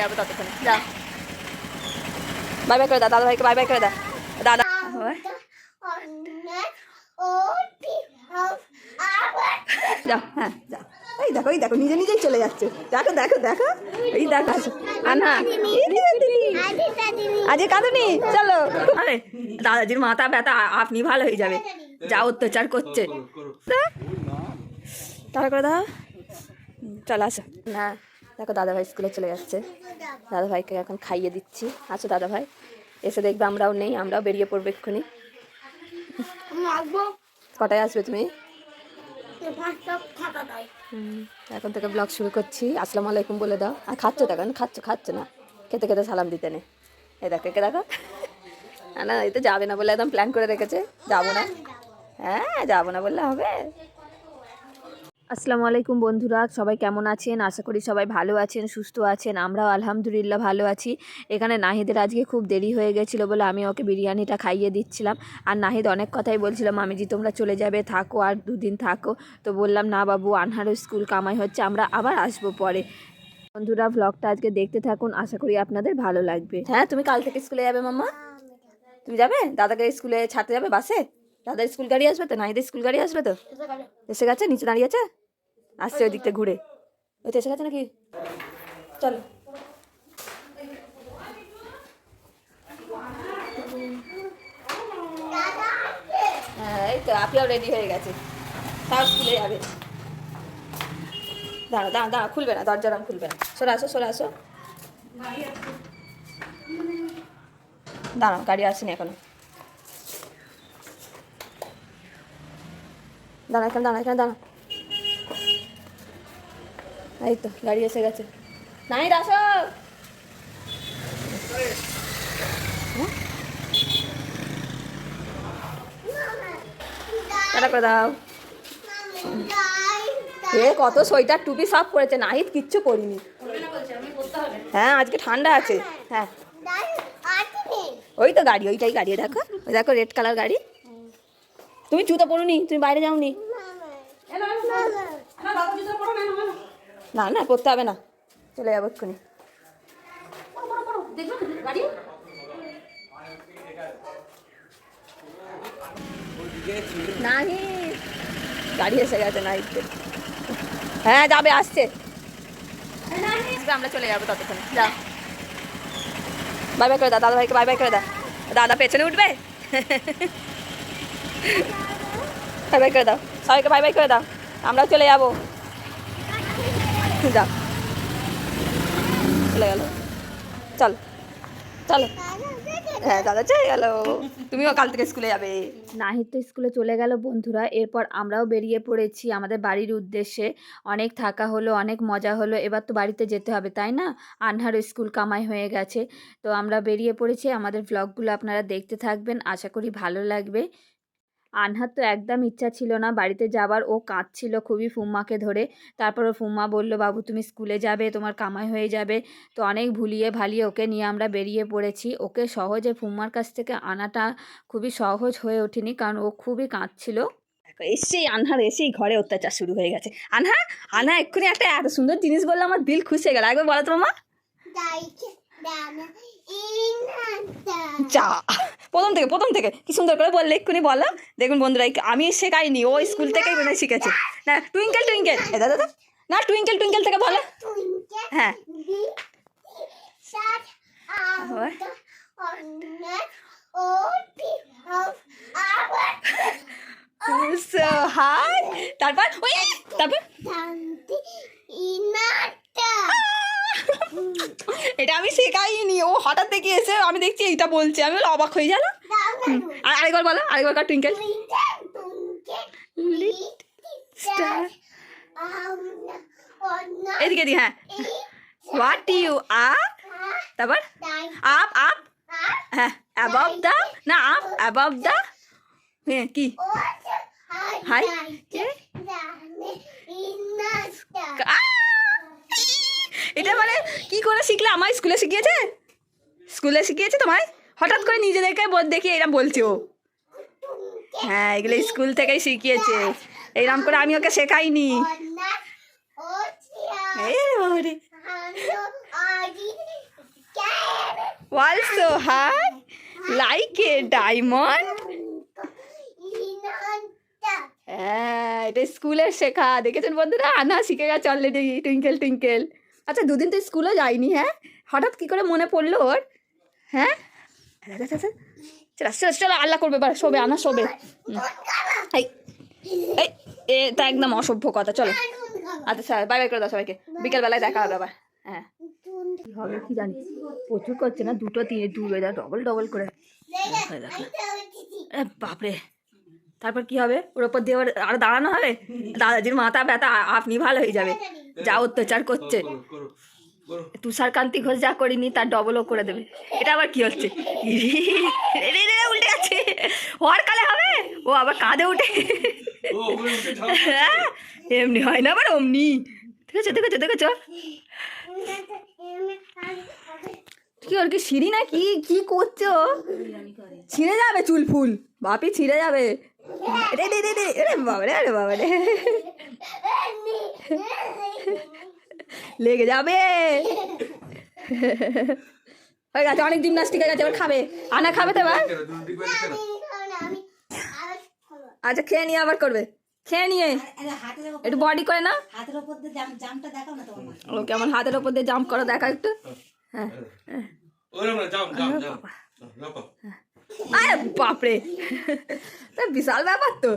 যাব ততক্ষণে। যা। বাই বাই করে দাও দাদা ভাইকে বাই বাই করে দাও দাদা। যাও হ্যাঁ যাও। এই দেখো এই দেখো নিজে নিজেই চলে যাচ্ছে। দেখো দেখো দেখো। এই দেখো আনা আজকে কাঁদুনি। চলো। আরে দাদাজির মাথা ব্যথা আপনি ভালো হয়ে যাবে। যা অত্যাচার করছে। তারা করে দাও। চলো আসো। না। দেখো দাদা ভাই স্কুলে চলে যাচ্ছে। দাদা ভাইকে এখন খাইয়ে দিচ্ছি। আচ্ছা দাদা ভাই এসে দেখবে আমরাও নেই আমরাও বেরিয়ে পড়ব এক্ষুনি। কটায় আসবে তুমি? এখন থেকে ব্লগ শুরু করছি। আসসালামু আলাইকুম বলে দাও। আর খাচ্ছ দেখো খাচ্ছ খাচ্ছ না। খেতে খেতে সালাম দিতে নে। এ দেখো কে দেখো। না, না এই তো যাবে না বলে একদম প্ল্যান করে রেখেছে। যাব না। হ্যাঁ যাব না বললে হবে। আসসালামু আলাইকুম বন্ধুরা সবাই কেমন আছেন? আশা করি সবাই ভালো আছেন সুস্থ আছেন আমরাও আলহামদুলিল্লাহ ভালো আছি। এখানে নাহিদের আজকে খুব দেরি হয়ে গেছিল বলে আমি ওকে বিরিয়ানিটা খাইয়ে দিচ্ছিলাম। আর নাহিদ অনেক কথাই বলছিল যে তোমরা চলে যাবে থাকো আর দুদিন থাকো। তো বললাম না বাবু আনহারও স্কুল কামাই হচ্ছে আমরা আবার আসব পরে। বন্ধুরা ব্লগটা আজকে দেখতে থাকুন আশা করি আপনাদের ভালো লাগবে। হ্যাঁ তুমি কাল থেকে স্কুলে যাবে মাম্মা? তুমি যাবে? দাদাকে স্কুলে ছাড়তে যাবে বাসে? দাদা স্কুল গাড়ি আসবে তো? নাহিদের স্কুল গাড়ি আসবে তো? এসে গেছে নিচে দাঁড়িয়ে আছে? আসছে ওই দিকটা ঘুরে। ওই তো এসে গেছে নাকি? চল। হ্যাঁ এই তো আপিয়াও রেডি হয়ে গেছে। তাও স্কুলে যাবে। দাঁড়া দাঁড়া দাঁড়া খুলবে না দরজারাম খুলবে না। সরে আসো সরে আসো। দাঁড়াও, গাড়ি আসেনি এখনও। দাঁড়া এখানে দাঁড়া এখানে দাঁড়া এই তো, গাড়ি এসে গেছে। নাই টাটা দাও। এ, কত সোয়েটার টুপি সব পরেছে নাহিদ, কিচ্ছু করিনি হ্যাঁ আজকে ঠান্ডা আছে। হ্যাঁ। ওই তো গাড়ি, ওইটাই গাড়ি দেখো। ওই দেখো রেড কালার গাড়ি। তুমি জুতো পরুনি, তুমি বাইরে যাওনি। না না না করতে হবে না। চলে যাব এক্ষুনি। নাহি গাড়ি এসে গেছে নাইটে হ্যাঁ যাবে আসছে। আমরা চলে যাব ততক্ষণে। যা। বাই বাই করে দাও দাদা ভাইকে বাই বাই করে দাও। দাদা পেছনে উঠবে? বাই বাই করে দাও সবাইকে বাই বাই করে দাও। আমরাও চলে যাব। যাও চলে গেল। চল। চলো। হ্যাঁ দাদা চলে গেল। তুমিও কাল থেকে স্কুলে যাবে। নাহিদ তো স্কুলে চলে গেল বন্ধুরা। এরপর আমরাও বেরিয়ে পড়েছি আমাদের বাড়ির উদ্দেশ্যে। অনেক থাকা হলো, অনেক মজা হলো। এবার তো বাড়িতে যেতে হবে, তাই না? আনহারও স্কুল কামাই হয়ে গেছে। তো আমরা বেরিয়ে পড়েছি। আমাদের ব্লগগুলো আপনারা দেখতে থাকবেন। আশা করি ভালো লাগবে। আনহার তো একদম ইচ্ছা ছিল না। বাড়িতে যাবার ও কাঁদছিল খুবই ফুম্মাকে ধরে। তারপর ওর ফুম্মা বলল বাবু তুমি স্কুলে যাবে তোমার কামাই হয়ে যাবে। তো অনেক ভুলিয়ে ভালিয়ে ওকে নিয়ে আমরা বেরিয়ে পড়েছি। ওকে সহজে ফুম্মার কাছ থেকে আনাটা খুবই সহজ হয়ে ওঠেনি কারণ ও খুবই কাঁদছিল। এসেই আনহার এসেই ঘরে অত্যাচার শুরু হয়ে গেছে। আনহা আনহা এক্ষুনি একটা এত সুন্দর জিনিস বললে আমার দিল খুশি হয়ে গেল। একবার বলো তো মামা। চা প্রথম থেকে প্রথম থেকে। কি সুন্দর করে বললে এক্ষুনি বলো দেখুন বন্ধুরা আমি শেখাইনি ও স্কুল থেকেই মনে শিখেছে। না টুইঙ্কেল টুইঙ্কেল এ দাদা দাদা। না টুইঙ্কেল টুইঙ্কেল থেকে বলো। হ্যাঁ। হাই তারপর? ওই তারপর? এটা আমি শেখাইনি। ও হঠাৎ দেখি এসে আমি দেখছি এইটা বলছে। আমি অবাক হয়ে গেল। আর আরেকবার বলো আরেকবার কার টুইঙ্কেল স্টার এদিকে দি হ্যাঁ। হোয়াট ইউ আর তারপর আপ আপ হ্যাঁ অ্যাবভ দ্য না আপ অ্যাবভ দ্য হ্যাঁ কি? হাই আহ! এটা মানে কি করে শিখলে? আমার স্কুলে শিখিয়েছে? স্কুলে শিখিয়েছে তোমায়? হঠাৎ করে নিজেদেরকে দেখি এরম বলছে ও। হ্যাঁ এগুলো স্কুল থেকেই শিখিয়েছে। এইরকম করে আমি ওকে শেখাইনি। লাইক এ ডায়মন্ড হ্যাঁ এটা স্কুলের শেখা। দেখেছেন বন্ধুরা? আনা শিখে গেছে অলরেডি টুইঙ্কেল টুইঙ্কেল আচ্ছা দুদিন তো স্কুলে যায়নি হ্যাঁ? হঠাৎ কি করে মনে পড়ল ওর? হ্যাঁ? আচ্ছা আচ্ছা চলো চলো চলো আল্লাহ করবে এবার শোবে আনা শোবে। এই এটা একদম অসভ্য কথা চলো। আচ্ছা স্যার বাই বাই করে দাও সবাইকে। বিকেলবেলায় দেখা হবে আবার হ্যাঁ। কি হবে কি জানি। প্রচুর করছে না দুটো তিন দু ডবল ডবল করে। বাপরে। তারপর কি হবে? ওর ওপর দিয়ে ওর আর দাঁড়ানো হবে? দাদাজির মাথা ব্যথা আপনি ভালো হয়ে যাবে। যা অত্যাচার করছে। করো করো করো তুষারকান্তি ঘোষ যা করিনি তার ডবলও করে দেবে। এটা আবার কি হচ্ছে? উল্টে যাচ্ছে। হওয়ার কালে হবে? ও আবার কাঁধে উঠে। হ্যাঁ, এমনি হয় না আবার অমনি। দেখেছ দেখেছ দেখেছ? কি ওর কি সিঁড়ি না কি? কি করছ ছিঁড়ে যাবে চুল ফুল। বাপি ছিঁড়ে যাবে। রে রে রে রে আরে বাবা রে আরে বাবা রে লেগে যাবে। হয়ে গেছে অনেক জিমনাস্টিক হয়ে গেছে এবার খাবে। আনা খাবে তো এবার? আচ্ছা খেয়ে নিয়ে আবার করবে। খেয়ে নিয়ে। একটু বডি করে না হাতের ওপর দিয়ে জাম জামটা দেখাও না তোমার মা। ও কেমন হাতের ওপর দিয়ে জাম্প করো দেখা একটু। হ্যাঁ। না যাও যাও যাও যাও আরে বাপরে। তা বিশাল ব্যাপার তো।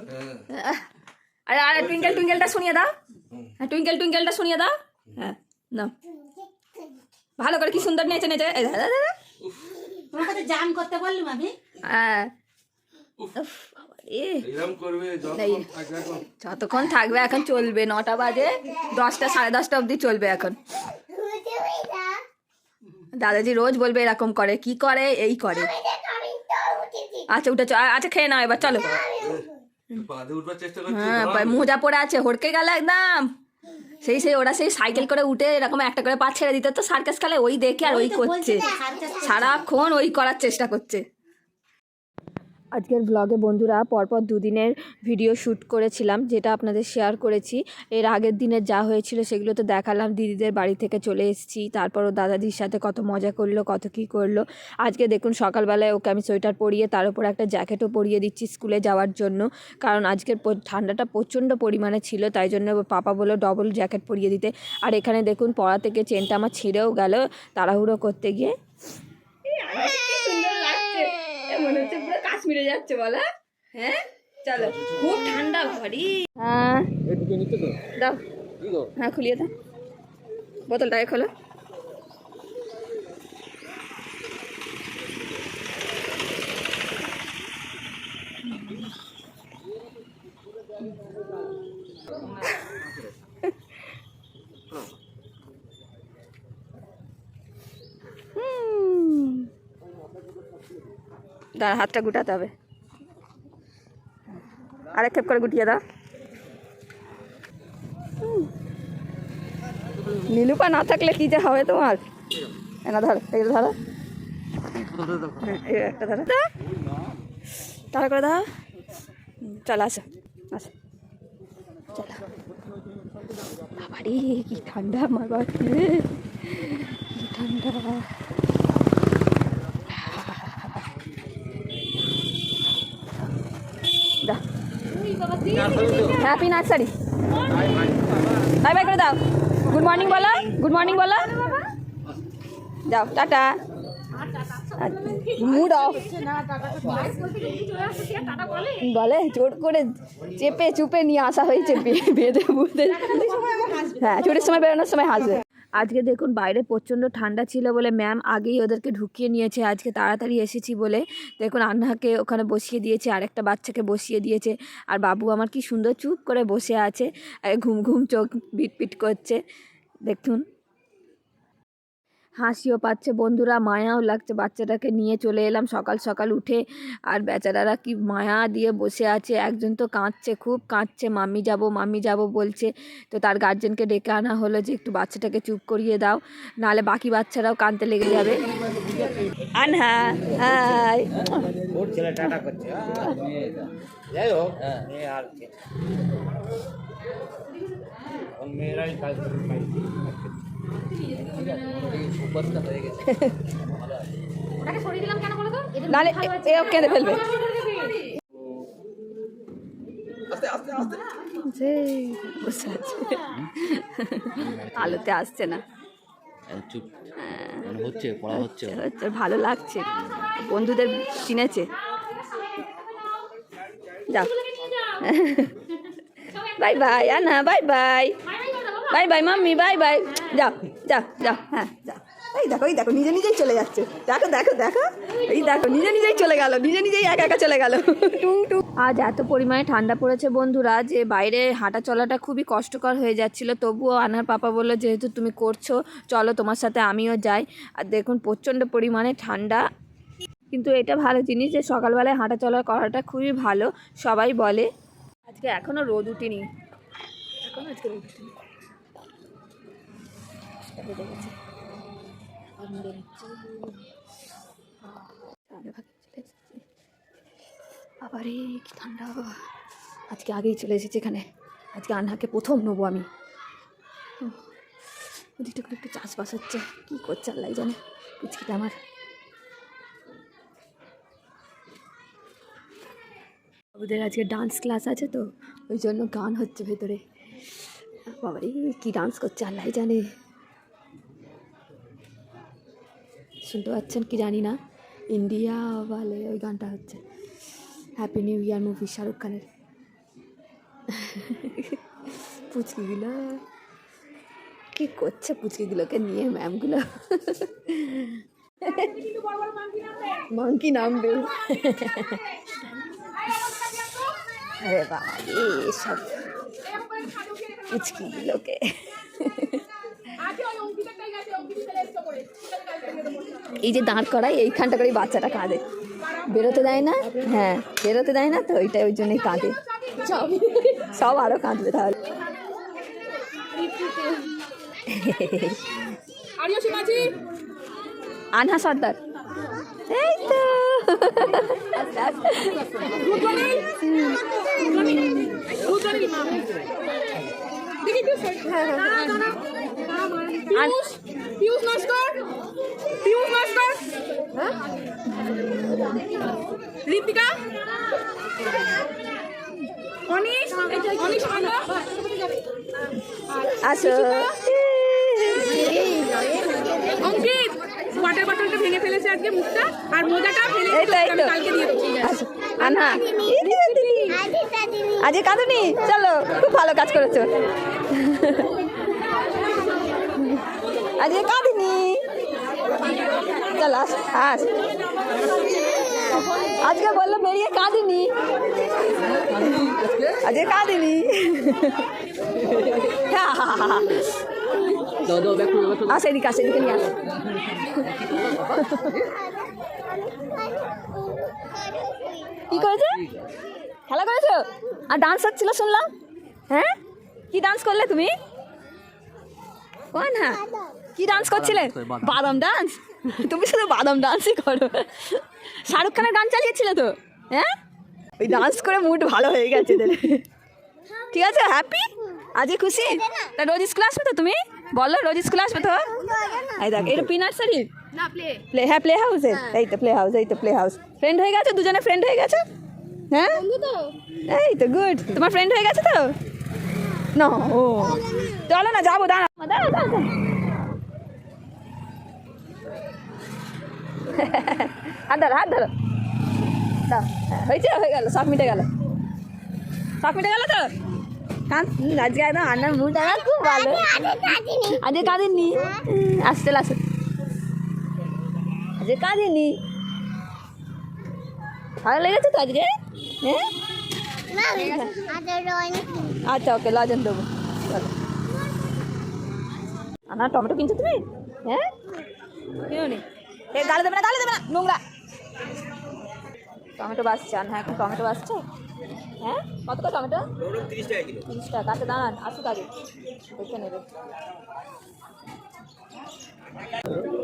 হ্যাঁ। আরে আরে টুইঙ্কেল টুইঙ্কেলটা শুনিয়ে দাও। হ্যাঁ টুইঙ্কেল টুইঙ্কেলটা শুনিয়ে দাও। হ্যাঁ না ভালো করে কি সুন্দর নেচে নেচে। জাম করতে বললাম আমি। হ্যাঁ। যতক্ষণ থাকবে এখন। চলবে নটা বাজে। দশটা সাড়ে দশটা অবধি চলবে এখন। দাদাজি রোজ বলবে এরকম করে কি করে এই করে। আচ্ছা উঠে চ- আচ্ছা খেয়ে নাও এবার চলো। হ্যাঁ মোজা পড়ে আছে হড়কে গেল একদম। সেই সেই ওরা সেই সাইকেল করে উঠে এরকম একটা করে পা ছেড়ে দিতে তো সার্কাস খেলে ওই দেখে আর ওই সার্কাস করছে। সারাক্ষণ ওই করার চেষ্টা করছে। আজকের ব্লগে বন্ধুরা পরপর দুদিনের ভিডিও শ্যুট করেছিলাম, যেটা আপনাদের শেয়ার করেছি। এর আগের দিনের যা হয়েছিল সেগুলো তো দেখালাম, দিদিদের বাড়ি থেকে চলে এসেছি, তারপরও দাদাদির সাথে কত মজা করল, কত কী করল। আজকে দেখুন সকালবেলায় ওকে আমি সোয়েটার পরিয়ে, তার উপর একটা জ্যাকেটও পরিয়ে দিচ্ছি স্কুলে যাওয়ার জন্য। কারণ আজকের ঠান্ডাটা প্রচণ্ড পরিমাণে ছিল, তাই জন্য পাপা বলল ডবল জ্যাকেট পরিয়ে দিতে। আর এখানে দেখুন পড়া থেকে চেনটা আমার ছিঁড়েও গেল, তাড়াহুড়ো করতে গিয়ে। মনে হচ্ছে কাশ্মীরে যাচ্ছে বলা হ্যাঁ? চলো খুব ঠান্ডা ভারি হ্যাঁ। দাও। হ্যাঁ খুলিয়ে দাও। বোতলটাকে খোলো। দাঁড়া হাতটা গুটাতে হবে। আরেক খেপ করে গুটিয়ে দাও। নীলুপা না থাকলে কি যে হবে তোমার? এনা ধরো এটা ধরো। হ্যাঁ, একটা ধরো। তাড়া করে দাও। চলো আসো আসো। চলো। বাবারে কি ঠান্ডা আমার বাড়িতে কি ঠান্ডা দাও হ্যাপি নার্সারি বাই বাই করে দাও গুড মর্নিং বলো গুড মর্নিং বলো যাও টাটা মুড অফ বলে জোর করে চেপে চুপে নিয়ে আসা হয়েছে বেঁধে বুঁধে হ্যাঁ ছুটির সময় বেরোনোর সময় হাসবে। আজকে দেখুন বাইরে প্রচণ্ড ঠান্ডা ছিল বলে ম্যাম আগেই ওদেরকে ঢুকিয়ে নিয়েছে। আজকে তাড়াতাড়ি এসেছি বলে দেখুন আন্নাকে ওখানে বসিয়ে দিয়েছে, আরেকটা বাচ্চাকে বসিয়ে দিয়েছে। আর বাবু আমার কি সুন্দর চুপ করে বসে আছে ঘুম ঘুম চোখ বিটপিট করছে। দেখুন। হাসিও পাচ্ছে, বন্ধুরা মায়াও লাগছে। বাচ্চাটাকে নিয়ে চলে এলাম সকাল সকাল উঠে। আর বেচারারা কি মায়া দিয়ে বসে আছে? একজন তো কাঁদছে, খুব কাঁদছে। মাম্মি যাব মাম্মি যাব বলছে। তো তার গার্জেনকে ডেকে আনা হলো যে, একটু বাচ্চাটাকে চুপ করিয়ে দাও। নাহলে বাকি বাচ্চারাও কাঁদতে লেগে যাবে। করে পাই। নালে এও কেঁদে ফেলবে। সেই বসে আছে। আলোতে আসছে না। চুপ। মানে হচ্ছে পড়া হচ্ছে। হচ্ছে, ভালো লাগছে। বন্ধুদের চিনেছে। যা বাই বাই আনা bye bye. Bye bye mummy bye bye. যাও যাও যাও হ্যাঁ যাও। এই দেখো এই দেখো নিজে নিজেই চলে যাচ্ছে। দেখো দেখো দেখো। এই দেখো নিজে নিজেই চলে গেল নিজে নিজেই একা একা চলে গেল। টুং টুং। আজ এত পরিমাণে ঠান্ডা পড়েছে বন্ধুরা যে বাইরে হাঁটা চলাটা খুবই কষ্টকর হয়ে যাচ্ছিল তবুও আনার পাপা বলল যেহেতু তুমি করছ চলো তোমার সাথে আমিও যাই। আর দেখুন প্রচণ্ড পরিমাণে ঠান্ডা। কিন্তু এটা ভালো জিনিস যে সকালবেলায় হাঁটা চলা করাটা খুবই ভালো সবাই বলে। আজকে এখনও রোদ উঠেনি। এখনও আজকে রোদ উঠেনি। রোদে গেছে। আর মুড়ে নিচ্ছে। আগে ভাগে চলে এসেছি। বাবারে কি ঠান্ডা আজকে আগেই চলে এসেছি এখানে আজকে আনহাকে প্রথম নেব আমি ওদিকটা করে একটু চাষবাস হচ্ছে কী করছে আল্লাহ জানে, পিচকিটা আমার ওদের আজকে ডান্স ক্লাস আছে তো, ওই জন্য গান হচ্ছে ভেতরে বাবারে, কি ডান্স করছে আল্লাহ জানে শুনতে পাচ্ছেন কি জানি না? ইন্ডিয়া বলে ওই গানটা হচ্ছে। Happy new year movie Shahrukh খানের। পুচকিগুলো। কি করছে পুচকিগুলোকে নিয়ে ম্যামগুলো? মাংকি নামবে। আরে বাবা রে, সব পুচকিগুলোকে। এই যে দাঁড় করাই এইখানটা করে বাচ্চাটা কাঁদে। বেরোতে দেয় না? হ্যাঁ বেরোতে দেয় না তো ওইটাই ওই জন্যই কাঁদে। সব সব আরও কাঁদবে তাহলে। আনহা সর্দার। এই তো। আন- পিয়ুষ নস্কর পিয়ুষ নস্কর ঋতিকা অনিশ অনিশ আন্না আসো অঙ্কিত ওয়াটার বটলটা ভেঙে ফেলেছে আজকে মুখটা আর মোজাটা ফেলে আমি কালকে দিয়ে দেবো আসো আনহা আজকে কাঁদুনি? চলো খুব ভালো কাজ করেছ। আজকে কাঁদিনি। চলো আস আস। আজকে বলল বেরিয়ে কাঁদিনি। আজকে কাঁদিনি। আস এদিকে আস এদিকে নিয়ে আস। কি করেছে? খেলা করেছ? আর ডান্স হচ্ছিল শুনলাম। হ্যাঁ? কি ডান্স করলে তুমি? কোন হ্যাঁ কি ডান্স করছিলে? বাদাম। ডান্স তুমি শুধু বাদাম ডান্সই করো। শাহরুখ খানের গান চালিয়েছিলে তো? হ্যাঁ? ওই ডান্স করে মুড ভালো হয়ে গেছে। ঠিক আছে হ্যাপি আজকে খুশি? তা রোজ স্কুল আসবে তো তুমি? বলো রোজ স্কুল আসবে তো? এই দেখ এটা পিনাট শাড়ি প্লে হ্যাঁ প্লে হাউসে এই তো প্লে হাউস এই তো প্লে হাউস ফ্রেন্ড হয়ে গেছে? দুজনে ফ্রেন্ড হয়ে গেছে? হ্যাঁ? এই তো গুড তোমার ফ্রেন্ড হয়ে গেছে তো? না ও। চলো না যাব দাঁড়া দাঁড়া দাঁড়া হাত ধরো হাত ধরো। হ্যাঁ, হয়েছে হয়ে গেল সব মিটে গেল। সব মিটে গেল তো? কান আজকে একদম আন্নার মুড আমার খুব ভালো। আজকে কাঁদেননি আসতে আসতে আজকে কাঁদেনি। ভালো লেগেছে তো আজকে? হ্যাঁ? আচ্ছা ওকে লজেন দেবো। চলো আনা টমেটো কিনছো তুমি? হ্যাঁ? কিনো নি এ গালে দেবে না গালে দেবে না নোংরা। টমেটো বাসছে হ্যাঁ এখন টমেটো বাসছে। হ্যাঁ? কত করে টমেটো? তিরিশ টাকা আচ্ছা দাঁড়ান আসুক আগে। দেখে নেবে।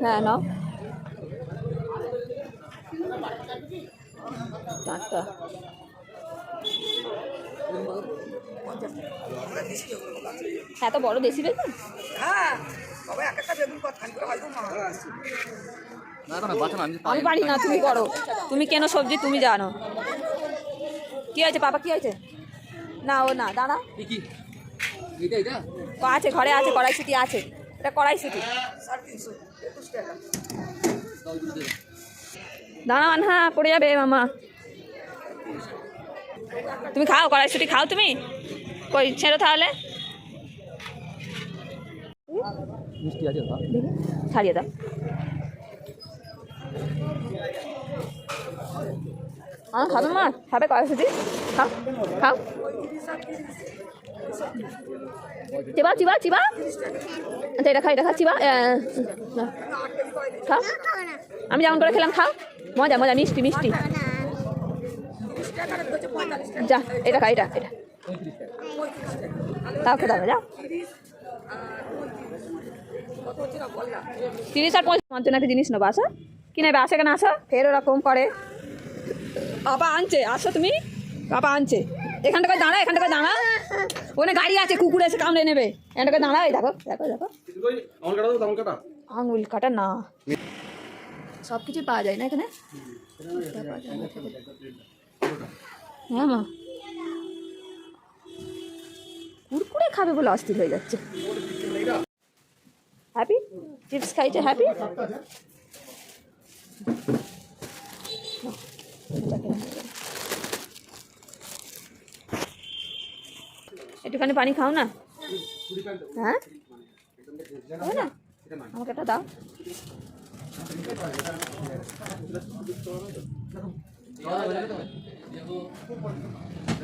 হ্যাঁ নাও। চারটা হ্যাঁ তো বড় দেশি বেগুন? হ্যাঁ বাবা এক একটা বেগুন করে না না আমি পারি না তুমি করো। তুমি কেন সবজি তুমি জানো। কি হয়েছে বাবা কি হয়েছে? না ও না দাঁড়া কি? এটা এটা ও আছে ঘরে আছে কড়াইশুটি আছে। এটা কড়াইশুটি। দাঁড়ান হ্যাঁ পড়ে যাবে মামা। তুমি খাও কড়াইশুটি খাও তুমি? কই ছেড়ো তাহলে। মিষ্টি আছে দেখি ছাড়িয়ে দাও। হ্যাঁ খাবে মা? খাবে কড়াইশুটি খাও খাও। চিবা চিবা চিবা। আচ্ছা এটা খা এটা খা চিবা। খাও। আমি যেমন করে খেলাম খাও। মজা মজা মিষ্টি মিষ্টি। যা, এটা খা, এটা এটা। তাও খেতে হবে যাও তিরিশ আর পঁয়ত্রিশ আমার জন্য একটা জিনিস নেব, আসো। কি নেবে, আসে কেন আসো। ফের ওরকম করে। বাবা আনছে, আসো তুমি। বাবা আনছে। এখানটাকে দাঁড়া এখানটাকে দাঁড়া ওখানে গাড়ি আছে, কুকুর এসে কামড়ে নেবে। এখানটাকে দাঁড়া দেখো দেখো দেখো। আঙুল কাটা, না। সব কিছু পাওয়া যায় না এখানে? হ্যাঁ মা। কুরকুরে খাবে বলে অস্থির হয়ে যাচ্ছে। হ্যাপি চিপস খাইছে হ্যাপি একটুখানি পানি খাও না। হ্যাঁ? না? আমাকে একটা দাও।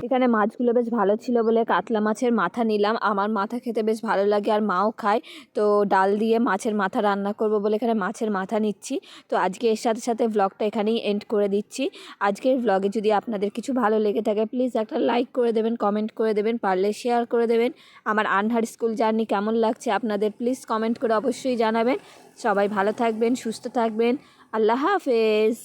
এখানে মাছগুলো বেশ ভালো ছিল বলে কাতলা মাছের মাথা নিলাম। আমার মাথা খেতে বেশ ভালো লাগে আর মাও খায়। তো ডাল দিয়ে মাছের মাথা রান্না করব বলে এখানে মাছের মাথা নিচ্ছি। তো আজকে এর সাথে সাথে ব্লগটা এখানেই এন্ড করে দিচ্ছি। আজকের ব্লগে যদি আপনাদের কিছু ভালো লেগে থাকে প্লিজ একটা লাইক করে দেবেন কমেন্ট করে দেবেন, পারলে শেয়ার করে দেবেন। আমার আনহার স্কুল জার্নি কেমন লাগছে আপনাদের প্লিজ কমেন্ট করে অবশ্যই জানাবেন। সবাই ভালো থাকবেন, সুস্থ থাকবেন। আল্লাহ হাফেজ।